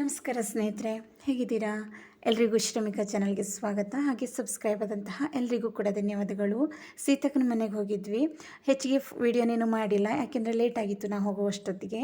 ನಮಸ್ಕಾರ ಸ್ನೇಹಿತರೆ ಹೇಗಿದ್ದೀರಾ? ಎಲ್ರಿಗೂ ಶ್ರಮಿಕ ಚಾನಲ್ಗೆ ಸ್ವಾಗತ. ಹಾಗೆ ಸಬ್ಸ್ಕ್ರೈಬ್ ಆದಂತಹ ಎಲ್ರಿಗೂ ಕೂಡ ಧನ್ಯವಾದಗಳು. ಸೀತಕ್ಕನ ಮನೆಗೆ ಹೋಗಿದ್ವಿ. ಹೆಚ್ಚಿಗೆ ವಿಡಿಯೋನೇನು ಮಾಡಿಲ್ಲ. ಯಾಕೆಂದರೆ ಲೇಟ್ ಆಗಿತ್ತು ನಾವು ಹೋಗುವಷ್ಟೊತ್ತಿಗೆ.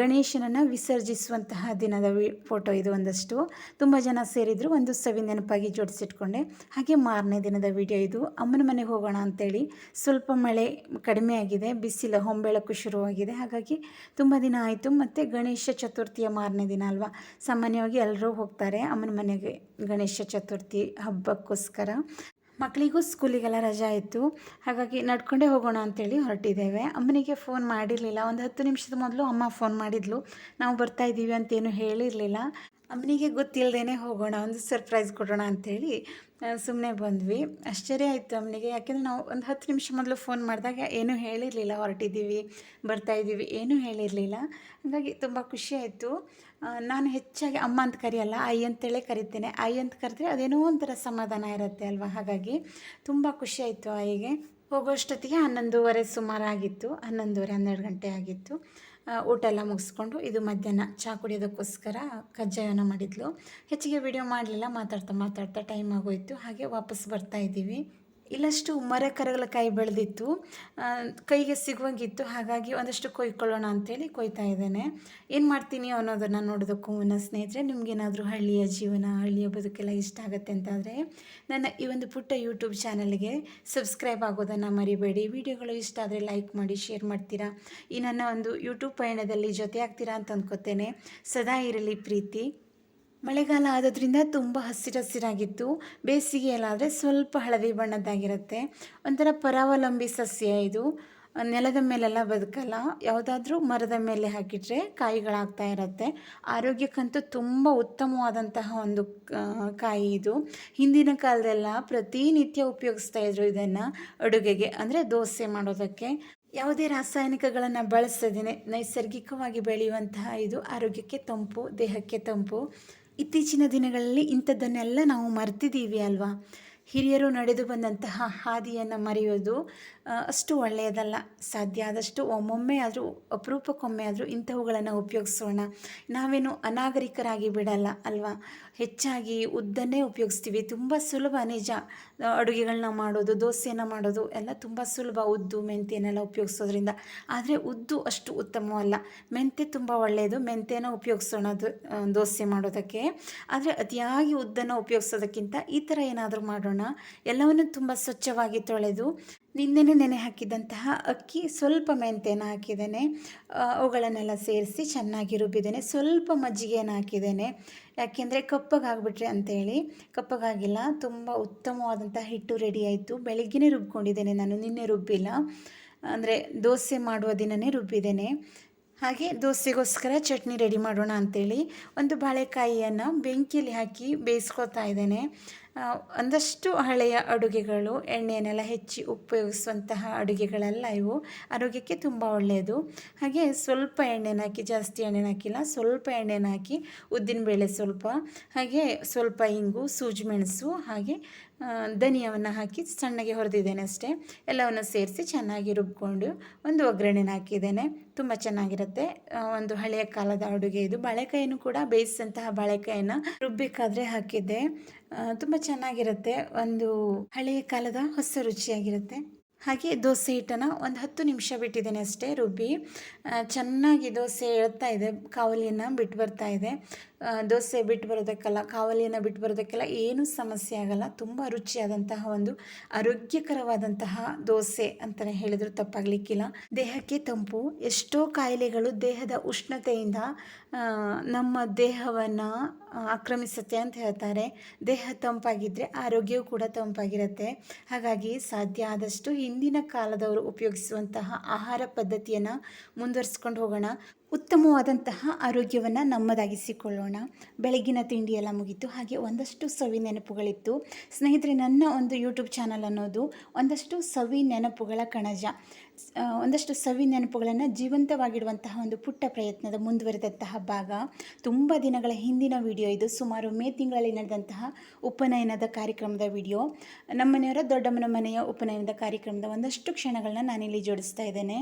ಗಣೇಶನನ್ನು ವಿಸರ್ಜಿಸುವಂತಹ ದಿನದ ವಿ ಫೋಟೋ ಇದು ಒಂದಷ್ಟು. ತುಂಬ ಜನ ಸೇರಿದ್ರು. ಒಂದು ಸವಿ ನೆನಪಾಗಿ ಜೋಡಿಸಿಟ್ಕೊಂಡೆ. ಹಾಗೆ ಮಾರನೇ ದಿನದ ವಿಡಿಯೋ ಇದು. ಅಮ್ಮನ ಮನೆಗೆ ಹೋಗೋಣ ಅಂತೇಳಿ ಸ್ವಲ್ಪ ಮಳೆ ಕಡಿಮೆ ಆಗಿದೆ. ಬಿಸಿಲ ಹೊಂಬೆಳಕು ಶುರುವಾಗಿದೆ. ಹಾಗಾಗಿ ತುಂಬ ದಿನ ಆಯಿತು. ಮತ್ತು ಗಣೇಶ ಚತುರ್ಥಿಯ ಮಾರನೇ ದಿನ ಅಲ್ವಾ? ಸಾಮಾನ್ಯವಾಗಿ ಎಲ್ಲರೂ ಹೋಗ್ತಾರೆ. ಅಮ್ಮನ ಮನೆಗೆ ಗಣೇಶ ಚತುರ್ಥಿ ಹಬ್ಬಕ್ಕೋಸ್ಕರ. ಮಕ್ಕಳಿಗೂ ಸ್ಕೂಲಿಗೆಲ್ಲ ರಜೆ ಆಯಿತು ಹಾಗಾಗಿ ನಡ್ಕೊಂಡೇ ಹೋಗೋಣ ಅಂತೇಳಿ ಹೊರಟಿದ್ದೇವೆ. ಅಮ್ಮನಿಗೆ ಫೋನ್ ಮಾಡಿರಲಿಲ್ಲ. ಒಂದು ಹತ್ತು ನಿಮಿಷದ ಮೊದಲು ಅಮ್ಮ ಫೋನ್ ಮಾಡಿದ್ಲು. ನಾವು ಬರ್ತಾ ಇದ್ದೀವಿ ಅಂತೇನು ಹೇಳಿರಲಿಲ್ಲ. ಅಮ್ಮನಿಗೆ ಗೊತ್ತಿಲ್ಲದೇ ಹೋಗೋಣ, ಒಂದು ಸರ್ಪ್ರೈಸ್ ಕೊಡೋಣ ಅಂಥೇಳಿ ಸುಮ್ಮನೆ ಬಂದ್ವಿ. ಆಶ್ಚರ್ಯ ಆಯಿತು ಅಮ್ಮನಿಗೆ. ಯಾಕೆಂದರೆ ನಾವು ಒಂದು ಹತ್ತು ನಿಮಿಷ ಮೊದಲು ಫೋನ್ ಮಾಡಿದಾಗ ಏನೂ ಹೇಳಿರಲಿಲ್ಲ. ಹೊರಟಿದ್ದೀವಿ ಬರ್ತಾಯಿದ್ದೀವಿ ಏನೂ ಹೇಳಿರಲಿಲ್ಲ. ಹಾಗಾಗಿ ತುಂಬ ಖುಷಿ ಆಯಿತು. ನಾನು ಹೆಚ್ಚಾಗಿ ಅಮ್ಮ ಅಂತ ಕರೆಯಲ್ಲ, ಐ ಅಂತೇಳೇ ಕರಿತೇನೆ. ಐ ಅಂತ ಕರೆದ್ರೆ ಅದೇನೋ ಒಂಥರ ಸಮಾಧಾನ ಇರುತ್ತೆ ಅಲ್ವಾ? ಹಾಗಾಗಿ ತುಂಬ ಖುಷಿಯಾಯಿತು ಆಯಿಗೆ. ಹೋಗೋಷ್ಟೊತ್ತಿಗೆ ಹನ್ನೊಂದುವರೆ ಸುಮಾರು ಆಗಿತ್ತು, ಹನ್ನೊಂದುವರೆ ಹನ್ನೆರಡು ಗಂಟೆ ಆಗಿತ್ತು. ಊಟ ಎಲ್ಲ ಮುಗಿಸ್ಕೊಂಡು ಇದು ಮಧ್ಯಾಹ್ನ ಚಹಾ ಕುಡಿಯೋದಕ್ಕೋಸ್ಕರ ಕಜ್ಜಾಯನ ಮಾಡಿದ್ಲು. ಹೆಚ್ಚಿಗೆ ವಿಡಿಯೋ ಮಾಡಲಿಲ್ಲ, ಮಾತಾಡ್ತಾ ಮಾತಾಡ್ತಾ ಟೈಮ್ ಆಗೋಯ್ತು. ಹಾಗೆ ವಾಪಸ್ ಬರ್ತಾ ಇದ್ದೀವಿ. ಇಲ್ಲಷ್ಟು ಮರ ಕರಗಲಕಾಯಿ ಬೆಳೆದಿತ್ತು. ಕೈಗೆ ಸಿಗುವಂಗಿತ್ತು. ಹಾಗಾಗಿ ಒಂದಷ್ಟು ಕೊಯ್ಕೊಳ್ಳೋಣ ಅಂತೇಳಿ ಕೊಯ್ತಾ ಇದ್ದೇನೆ. ಏನು ಮಾಡ್ತೀನಿ ಅನ್ನೋದನ್ನು ನೋಡೋದಕ್ಕೂ ಮುನ್ನ ಸ್ನೇಹಿತರೆ, ನಿಮಗೇನಾದರೂ ಹಳ್ಳಿಯ ಜೀವನ, ಹಳ್ಳಿಯ ಬದುಕೆಲ್ಲ ಇಷ್ಟ ಆಗುತ್ತೆ ಅಂತಾದರೆ, ನನ್ನ ಈ ಒಂದು ಪುಟ್ಟ ಯೂಟ್ಯೂಬ್ ಚಾನಲ್ಗೆ ಸಬ್ಸ್ಕ್ರೈಬ್ ಆಗೋದನ್ನು ಮರಿಬೇಡಿ. ವಿಡಿಯೋಗಳು ಇಷ್ಟ ಆದರೆ ಲೈಕ್ ಮಾಡಿ, ಶೇರ್ ಮಾಡ್ತೀರಾ? ಈ ನನ್ನ ಒಂದು ಯೂಟ್ಯೂಬ್ ಪಯಣದಲ್ಲಿ ಜೊತೆ ಆಗ್ತೀರಾ ಅಂತ ಅಂದ್ಕೋತೇನೆ ಸದಾ ಇರಲಿ ಪ್ರೀತಿ. ಮಳೆಗಾಲ ಆದ್ದರಿಂದ ತುಂಬ ಹಸಿರಸಿರಾಗಿತ್ತು. ಬೇಸಿಗೆಯಲ್ಲಾದರೆ ಸ್ವಲ್ಪ ಹಳದಿ ಬಣ್ಣದ್ದಾಗಿರುತ್ತೆ. ಒಂಥರ ಪರಾವಲಂಬಿ ಸಸ್ಯ ಇದು. ನೆಲದ ಮೇಲೆಲ್ಲ ಬದುಕಲ್ಲ. ಯಾವುದಾದ್ರೂ ಮರದ ಮೇಲೆ ಹಾಕಿಟ್ರೆ ಕಾಯಿಗಳಾಗ್ತಾ ಇರುತ್ತೆ. ಆರೋಗ್ಯಕ್ಕಂತೂ ತುಂಬ ಉತ್ತಮವಾದಂತಹ ಒಂದು ಕಾಯಿ ಇದು. ಹಿಂದಿನ ಕಾಲದೆಲ್ಲ ಪ್ರತಿನಿತ್ಯ ಉಪಯೋಗಿಸ್ತಾ ಇದ್ರು ಇದನ್ನು ಅಡುಗೆಗೆ, ಅಂದರೆ ದೋಸೆ ಮಾಡೋದಕ್ಕೆ. ಯಾವುದೇ ರಾಸಾಯನಿಕಗಳನ್ನು ಬಳಸದೇ ನೈಸರ್ಗಿಕವಾಗಿ ಬೆಳೆಯುವಂತಹ ಇದು ಆರೋಗ್ಯಕ್ಕೆ ತಂಪು, ದೇಹಕ್ಕೆ ತಂಪು. ಇತ್ತೀಚಿನ ದಿನಗಳಲ್ಲಿ ಇಂಥದ್ದನ್ನೆಲ್ಲ ನಾವು ಮರ್ತಿದ್ದೀವಿ ಅಲ್ವಾ? ಹಿರಿಯರು ನಡೆದು ಬಂದಂತಹ ಹಾದಿಯನ್ನು ಮರೆಯೋದು ಅಷ್ಟು ಒಳ್ಳೆಯದಲ್ಲ. ಸಾಧ್ಯ ಆದಷ್ಟು ಒಮ್ಮೊಮ್ಮೆ ಆದರೂ, ಅಪರೂಪಕ್ಕೊಮ್ಮೆ ಆದರೂ ಇಂಥವುಗಳನ್ನು ಉಪಯೋಗಿಸೋಣ. ನಾವೇನು ಅನಾಗರಿಕರಾಗಿ ಬಿಡಲ್ಲ, ಅಲ್ವಾ? ಹೆಚ್ಚಾಗಿ ಉದ್ದನ್ನೇ ಉಪಯೋಗಿಸ್ತೀವಿ. ತುಂಬ ಸುಲಭ ನಿಜ. ಅಡುಗೆಗಳನ್ನ ಮಾಡೋದು ದೋಸೆನ ಮಾಡೋದು, ಎಲ್ಲ ತುಂಬ ಸುಲಭ ಉದ್ದು, ಮೆಂತ್ಯನೆಲ್ಲ ಉಪಯೋಗಿಸೋದ್ರಿಂದ. ಆದರೆ ಉದ್ದು ಅಷ್ಟು ಉತ್ತಮವಲ್ಲ. ಮೆಂತ್ಯ ತುಂಬ ಒಳ್ಳೆಯದು. ಮೆಂತ್ಯನ ಉಪಯೋಗಿಸೋಣ ದೋಸೆ ಮಾಡೋದಕ್ಕೆ. ಆದರೆ ಅತಿಯಾಗಿ ಉದ್ದನ್ನು ಉಪಯೋಗಿಸೋದಕ್ಕಿಂತ ಈ ಥರ ಏನಾದರೂ ಮಾಡೋಣ. ಎಲ್ಲವನ್ನು ತುಂಬ ಸ್ವಚ್ಛವಾಗಿ ತೊಳೆದು ನಿನ್ನೆನೆ ನೆನೆ ಹಾಕಿದಂತಹ ಅಕ್ಕಿ ಸ್ವಲ್ಪ ಮೆಂತ್ಯನ ಹಾಕಿದ್ದೇನೆ. ಅವುಗಳನ್ನೆಲ್ಲ ಸೇರಿಸಿ ಚೆನ್ನಾಗಿ ರುಬ್ಬಿದ್ದೇನೆ. ಸ್ವಲ್ಪ ಮಜ್ಜಿಗೆಯನ್ನು ಹಾಕಿದ್ದೇನೆ. ಯಾಕೆಂದರೆ ಕಪ್ಪಗಾಗ್ಬಿಟ್ರೆ ಅಂತೇಳಿ. ಕಪ್ಪಗಾಗಿಲ್ಲ ತುಂಬ ಉತ್ತಮವಾದಂಥ ಹಿಟ್ಟು ರೆಡಿ ಆಯಿತು. ಬೆಳಗ್ಗೆನೇ ರುಬ್ಕೊಂಡಿದ್ದೇನೆ ನಾನು. ನಿನ್ನೆ ರುಬ್ಬಿಲ್ಲ. ಅಂದರೆ ದೋಸೆ ಮಾಡುವ ದಿನವೇ ರುಬ್ಬಿದ್ದೇನೆ. ಹಾಗೆ ದೋಸೆಗೋಸ್ಕರ ಚಟ್ನಿ ರೆಡಿ ಮಾಡೋಣ ಅಂಥೇಳಿ ಒಂದು ಬಾಳೆಕಾಯಿಯನ್ನು ಬೆಂಕಿಯಲ್ಲಿ ಹಾಕಿ ಬೇಯಿಸ್ಕೊತಾ ಇದ್ದೇನೆ. ಒಂದಷ್ಟು ಹಳೆಯ ಅಡುಗೆಗಳು ಎಣ್ಣೆಯನ್ನೆಲ್ಲ ಹೆಚ್ಚಿ ಉಪಯೋಗಿಸುವಂತಹ ಅಡುಗೆಗಳೆಲ್ಲ ಇವು. ಆರೋಗ್ಯಕ್ಕೆ ತುಂಬ ಒಳ್ಳೆಯದು. ಹಾಗೆ ಸ್ವಲ್ಪ ಎಣ್ಣೆನ ಹಾಕಿ, ಜಾಸ್ತಿ ಎಣ್ಣೆನ ಹಾಕಿಲ್ಲ, ಸ್ವಲ್ಪ ಎಣ್ಣೆನ ಹಾಕಿ ಉದ್ದಿನಬೇಳೆ ಸ್ವಲ್ಪ, ಹಾಗೆ ಸ್ವಲ್ಪ ಇಂಗು, ಸೂಜಿ ಮೆಣಸು, ಹಾಗೆ ಧನಿಯವನ್ನು ಹಾಕಿ ಸಣ್ಣಗೆ ಹುರಿದಿದ್ದೇನೆ ಅಷ್ಟೇ. ಎಲ್ಲವನ್ನು ಸೇರಿಸಿ ಚೆನ್ನಾಗಿ ರುಬ್ಕೊಂಡು ಒಂದು ಒಗ್ಗರಣೆನ ಹಾಕಿದ್ದೇನೆ. ತುಂಬ ಚೆನ್ನಾಗಿರುತ್ತೆ. ಒಂದು ಹಳೆಯ ಕಾಲದ ಅಡುಗೆ ಇದು. ಬಾಳೆಕಾಯಿನೂ ಕೂಡ ಬೇಯಿಸಿದಂತಹ ಬಾಳೆಕಾಯಿನ ರುಬ್ಬೇಕಾದರೆ ಹಾಕಿದ್ದೆ. ತುಂಬ ಚೆನ್ನಾಗಿರುತ್ತೆ. ಒಂದು ಹಳೆಯ ಕಾಲದ ಹೊಸ ರುಚಿಯಾಗಿರುತ್ತೆ. ಹಾಗೆ ದೋಸೆ ಹಿಟ್ಟನ್ನು ಒಂದು ಹತ್ತು ನಿಮಿಷ ಬಿಟ್ಟಿದ್ದೇನೆ ಅಷ್ಟೇ ರುಬ್ಬಿ. ಚೆನ್ನಾಗಿ ದೋಸೆ ಎಳ್ತಾ ಇದೆ. ಕಾವಲಿಯನ್ನು ಬಿಟ್ಟು ಬರ್ತಾ ಇದೆ. ದೋಸೆ ಬಿಟ್ಟು ಬರೋದಕ್ಕೆಲ್ಲ, ಕಾವಲಿಯನ್ನು ಬಿಟ್ಟು ಬರೋದಕ್ಕೆಲ್ಲ ಏನೂ ಸಮಸ್ಯೆ ಆಗಲ್ಲ. ತುಂಬ ರುಚಿಯಾದಂತಹ ಒಂದು ಆರೋಗ್ಯಕರವಾದಂತಹ ದೋಸೆ ಅಂತಲೇ ಹೇಳಿದ್ರು ತಪ್ಪಾಗಲಿಕ್ಕಿಲ್ಲ. ದೇಹಕ್ಕೆ ತಂಪು, ಎಷ್ಟೋ ಕಾಯಿಲೆಗಳು ದೇಹದ ಉಷ್ಣತೆಯಿಂದ ನಮ್ಮ ದೇಹವನ್ನು ಆಕ್ರಮಿಸುತ್ತೆ ಅಂತ ಹೇಳ್ತಾರೆ. ದೇಹ ತಂಪಾಗಿದ್ದರೆ ಆರೋಗ್ಯವು ಕೂಡ ತಂಪಾಗಿರುತ್ತೆ. ಹಾಗಾಗಿ ಸಾಧ್ಯ ಆದಷ್ಟು ಹಿಂದಿನ ಕಾಲದವರು ಉಪಯೋಗಿಸುವಂತಹ ಆಹಾರ ಪದ್ಧತಿಯನ್ನು ಮುಂದುವರಿಸ್ಕೊಂಡು ಹೋಗೋಣ. ಉತ್ತಮವಾದಂತಹ ಆರೋಗ್ಯವನ್ನು ನಮ್ಮದಾಗಿಸಿಕೊಳ್ಳೋಣ. ಬೆಳಗಿನ ತಿಂಡಿಯೆಲ್ಲ ಮುಗೀತು. ಹಾಗೆ ಒಂದಷ್ಟು ಸವಿ ನೆನಪುಗಳಿತ್ತು. ಸ್ನೇಹಿತರೆ, ನನ್ನ ಒಂದು ಯೂಟ್ಯೂಬ್ ಚಾನಲ್ ಅನ್ನೋದು ಒಂದಷ್ಟು ಸವಿ ನೆನಪುಗಳ ಕಣಜ. ಒಂದಷ್ಟು ಸವಿ ನೆನಪುಗಳನ್ನು ಜೀವಂತವಾಗಿಡುವಂತಹ ಒಂದು ಪುಟ್ಟ ಪ್ರಯತ್ನದ ಮುಂದುವರೆದಂತಹ ಭಾಗ. ತುಂಬ ದಿನಗಳ ಹಿಂದಿನ ವಿಡಿಯೋ ಇದು. ಸುಮಾರು ಮೇ ತಿಂಗಳಲ್ಲಿ ನಡೆದಂತಹ ಉಪನಯನದ ಕಾರ್ಯಕ್ರಮದ ವಿಡಿಯೋ ನಮ್ಮನೆಯವರ, ದೊಡ್ಡಮ್ಮನ ಮನೆಯ ಉಪನಯನದ ಕಾರ್ಯಕ್ರಮದ ಒಂದಷ್ಟು ಕ್ಷಣಗಳನ್ನ ನಾನಿಲ್ಲಿ ಜೋಡಿಸ್ತಾ ಇದ್ದೇನೆ.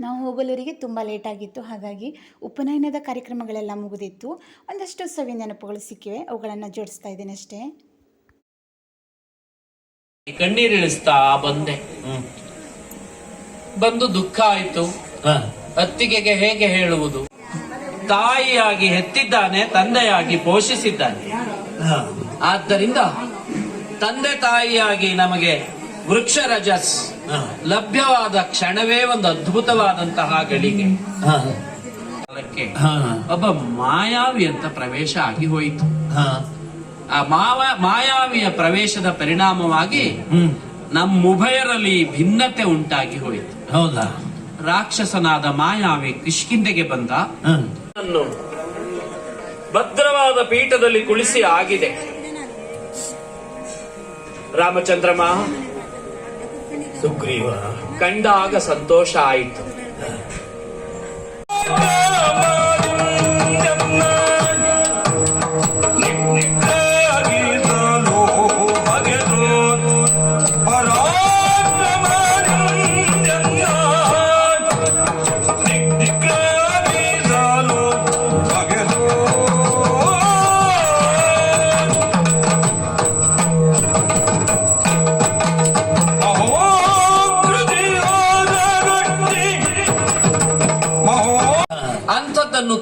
ನಾವು ಹೋಗಲೂರಿಗೆ ತುಂಬ ಲೇಟಾಗಿತ್ತು ಹಾಗಾಗಿ ಉಪನಯನದ ಕಾರ್ಯಕ್ರಮಗಳೆಲ್ಲ ಮುಗಿದಿತ್ತು. ಒಂದಷ್ಟು ಸವಿ ನೆನಪುಗಳು ಸಿಕ್ಕಿವೆ. ಅವುಗಳನ್ನು ಜೋಡಿಸ್ತಾ ಇದ್ದೇನೆ ಅಷ್ಟೇ. ಕಣ್ಣೀರಿಳಿಸ್ತಾ ಬಂದೆ. ಬಂದು ದುಃಖ ಆಯ್ತು. ಹ. ಅತ್ತಿಗೆಗೆ ಹೇಗೆ ಹೇಳುವುದು? ತಾಯಿಯಾಗಿ ಹೆತ್ತಿದ್ದಾನೆ ತಂದೆಯಾಗಿ ಪೋಷಿಸಿದ್ದಾನೆ. ಆದ್ದರಿಂದ ತಂದೆ ತಾಯಿಯಾಗಿ ನಮಗೆ ವೃಕ್ಷ ರಜಸ್ ಲಭ್ಯವಾದ ಕ್ಷಣವೇ ಒಂದು ಅದ್ಭುತವಾದಂತಹ ಗಳಿಗೆ. ಒಬ್ಬ ಮಾಯಾವಿ ಅಂತ ಪ್ರವೇಶ ಆಗಿ ಹೋಯಿತು. ಹ. ಆ ಮಾವ ಮಾಯಾವಿಯ ಪ್ರವೇಶದ ಪರಿಣಾಮವಾಗಿ ನಮ್ಮ ನಮ್ಮುಭಯರಲ್ಲಿ ಭಿನ್ನತೆ ಉಂಟಾಗಿ ಹೋಯಿತು. ಹೌದಾ? ರಾಕ್ಷಸನಾದ ಮಾಯಾವಿ ಕಿಷ್ಕಿಂದೆಗೆ ಬಂದ. ಭದ್ರವಾದ ಪೀಠದಲ್ಲಿ ಕುಳಿಸಿ ಆಗಿದೆ. ರಾಮಚಂದ್ರಮ ಸುಗ್ರೀವ. ಕಂಡಾಗ ಸಂತೋಷ ಆಯಿತು.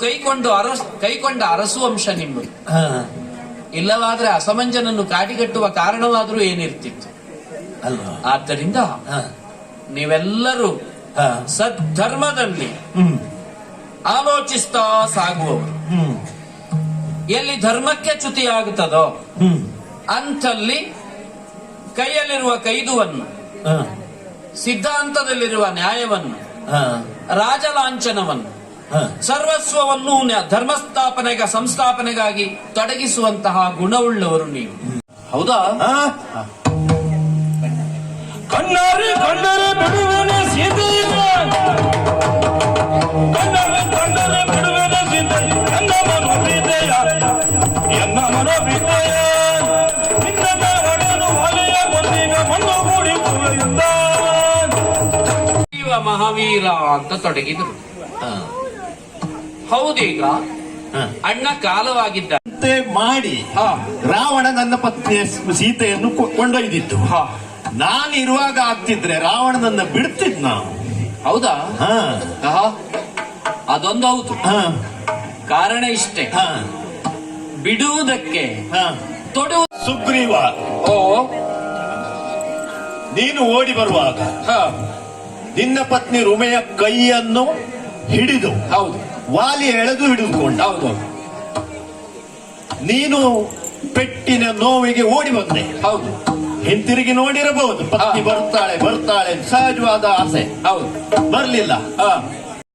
ಕೈಕೊಂಡು ಅರಸ್ ಕೈಕೊಂಡ ಅರಸು ಅಂಶ ನಿಮ್ಮದು. ಇಲ್ಲವಾದ್ರೆ ಅಸಮಂಜನನ್ನು ಕಾಡಿಗಟ್ಟುವ ಕಾರಣವಾದರೂ ಏನಿರ್ತಿತ್ತು ಅಲ್ವಾ ಆದ್ದರಿಂದ. ನೀವೆಲ್ಲರೂ. ಸದ್ಧರ್ಮದಲ್ಲಿ. ಆಲೋಚಿಸ್ತಾ ಸಾಗುವವರು ಎಲ್ಲಿ ಧರ್ಮಕ್ಕೆ ಚ್ಯುತಿಯಾಗುತ್ತದೋ. ಅಂಥಲ್ಲಿ ಕೈಯಲ್ಲಿರುವ ಕೈದುವನ್ನು. ಸಿದ್ಧಾಂತದಲ್ಲಿರುವ ನ್ಯಾಯವನ್ನು. ರಾಜಲಾಂಛನವನ್ನು. ಸರ್ವಸ್ವವನ್ನು ಧರ್ಮಸ್ಥಾಪನೆಗೆ ಧರ್ಮಸ್ಥಾಪನೆಗ ಸಂಸ್ಥಾಪನೆಗಾಗಿ ತೊಡಗಿಸುವಂತಹ ಗುಣವುಳ್ಳವರು ನೀವು. ಹೌದಾ. ಕಣ್ಣಾರೆ ಕಂಡರೆ ಬಿಡುವೆನೆ ಸೀತೆಯ ಕಣ್ಣಾರೆ ಕಂಡರೆ ಬಿಡುವೆನೆ ಸೀತೆ. ಎನ್ನ ಮನೋಭೀತೆಯ ಎನ್ನ ಮನೋಭೀತೆಯ ನಿನ್ನ ಒಡೆಯನು ಹೊಲೆಯ ಬಂದೀಗ ಮಣ್ಣು ಕೂಡಿ ಜೀವ ಮಹಾವೀರ ಅಂತ ತೊಡಗಿದರು. ಹ. ಹೌದೀಗ. ಅಣ್ಣ ಕಾಲವಾಗಿದ್ದ ಮಾಡಿ ಹಾ. ರಾವಣ ನನ್ನ ಪತ್ನಿಯ ಸೀತೆಯನ್ನು ಕೊಂಡೊಯ್ದಿತ್ತು. ನಾನು ಇರುವಾಗ ಆಗ್ತಿದ್ರೆ ರಾವಣನನ್ನ ಬಿಡ್ತಿದ್ ನಾವು ಹೌದಾ. ಅದೊಂದು ಹೌದು ಹ. ಕಾರಣ ಇಷ್ಟೇ ಹ. ಬಿಡುವುದಕ್ಕೆ ಹ. ತೊಡು ಸುಗ್ರೀವ ಓ ನೀನು ಓಡಿ ಬರುವಾಗ ಹ, ನಿನ್ನ ಪತ್ನಿ ರುಮೆಯ ಕೈಯನ್ನು ಹಿಡಿದು ಹೌದು ವಾಲಿ ಎಳೆದು ಹಿಡಿದುಕೊಂಡ. ಹೌದು. ನೀನು ಪೆಟ್ಟಿನ ನೋವಿಗೆ ಓಡಿ ಬಂದೆ. ಹೌದು. ಹಿಂತಿರುಗಿ ನೋಡಿರಬಹುದು. ಪತ್ನಿ. ಬರ್ತಾಳೆ ಬರ್ತಾಳೆ ಸಹಜವಾದ ಆಸೆ. ಹೌದು. ಬರ್ಲಿಲ್ಲ. ಹ,